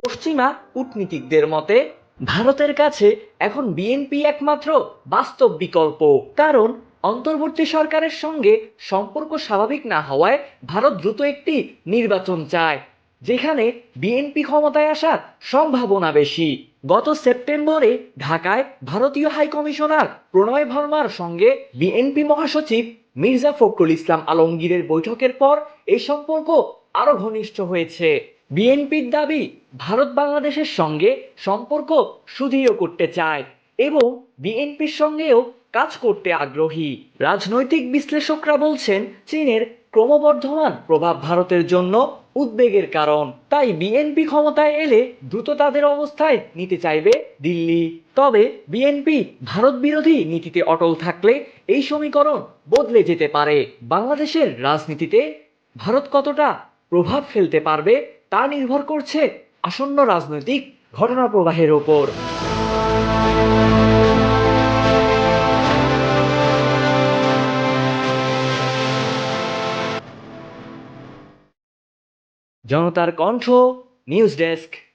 পশ্চিমা কূটনীতিকদের মতে, ভারতের কাছে এখন বিএনপি একমাত্র বাস্তব বিকল্প। কারণ, অন্তর্বর্তী সরকারের সঙ্গে সম্পর্ক স্বাভাবিক না হওয়ায় ভারত দ্রুত একটি নির্বাচন চায়, যেখানে বিএনপি ক্ষমতায় আসার সম্ভাবনা বেশি। গত সেপ্টেম্বরে ঢাকায় ভারতীয় হাইকমিশনার প্রণয় ভার্মার সঙ্গে বিএনপি মহাসচিব মির্জা ফখরুল ইসলাম আলমগীরের বৈঠকের পর এই সম্পর্ক আরও ঘনিষ্ঠ হয়েছে। বিএনপির দাবি ভারত বাংলাদেশের সঙ্গে সম্পর্ক সুদৃঢ় করতে চায় এবং বিএনপির সঙ্গেও কাজ করতে আগ্রহী। রাজনৈতিক বিশ্লেষকরা বলছেন, চীনের ক্রমবর্ধমান প্রভাব ভারতের জন্য উদ্বেগের কারণ। তাই বিএনপি ক্ষমতায় এলে দ্রুত তাদের অবস্থায় নিতে চাইবে দিল্লি। তবে বিএনপি ভারত বিরোধী নীতিতে অটল থাকলে এই সমীকরণ বদলে যেতে পারে। বাংলাদেশের রাজনীতিতে ভারত কতটা প্রভাব ফেলতে পারবে তা নির্ভর করছে আসন্ন রাজনৈতিক ঘটনা প্রবাহের ওপর। জনতার কণ্ঠ নিউজ ডেস্ক।